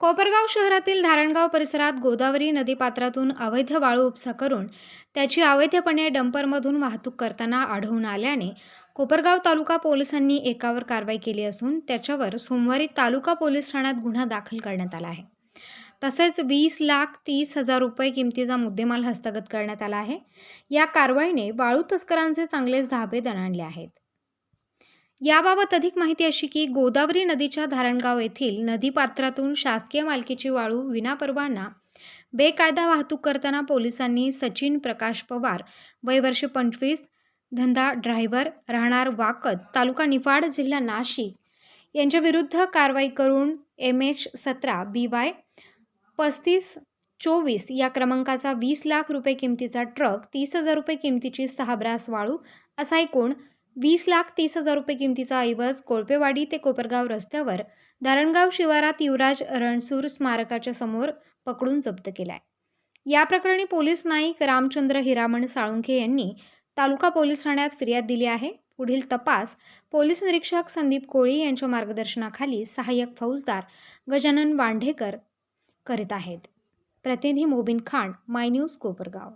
कोपरगाव शहरातील धारणगाव परिसरात गोदावरी नदीपात्रातून अवैध वाळू उपसा करून त्याची अवैधपणे डंपरमधून वाहतूक करताना आढळून आल्याने कोपरगाव तालुका पोलिसांनी एकावर कारवाई केली असून त्याच्यावर सोमवारी तालुका पोलीस ठाण्यात गुन्हा दाखल करण्यात आला आहे. तसेच वीस लाख तीस हजार रुपये किमतीचा मुद्देमाल हस्तगत करण्यात आला आहे. या कारवाईने वाळू तस्करांचे चांगलेच धाबे दणाणले आहेत. याबाबत अधिक माहिती अशी की गोदावरी नदीच्या धारणगाव येथील नदीपात्रातून शासकीय मालकीची वाळू विनापरवाना बेकायदा वाहतूक करताना पोलिसांनी सचिन प्रकाश पवार वय वर्ष पंचवीस धंदा ड्रायव्हर राहणार वाकद तालुका निफाड जिल्हा नाशिक यांच्या विरुद्ध कारवाई करून एम एच सतरा बी वाय पस्तीस चोवीस या क्रमांकाचा वीस लाख रुपये किमतीचा ट्रक तीस हजार रुपये किमतीची सहा ब्रास वाळू असा एकूण वीस लाख तीस हजार रुपये किमतीचा ऐवज कोळपेवाडी ते कोपरगाव रस्त्यावर धारणगाव शिवारात युवराज रणसूर स्मारकाच्या समोर पकडून जप्त केलाय. या प्रकरणी पोलीस नाईक रामचंद्र हिरामण साळुंखे यांनी तालुका पोलीस ठाण्यात फिर्याद दिली आहे. पुढील तपास पोलीस निरीक्षक संदीप कोळी यांच्या मार्गदर्शनाखाली सहाय्यक फौजदार गजानन वांढेकर करीत आहेत. प्रतिनिधी मोबिन खान माय न्यूज कोपरगाव.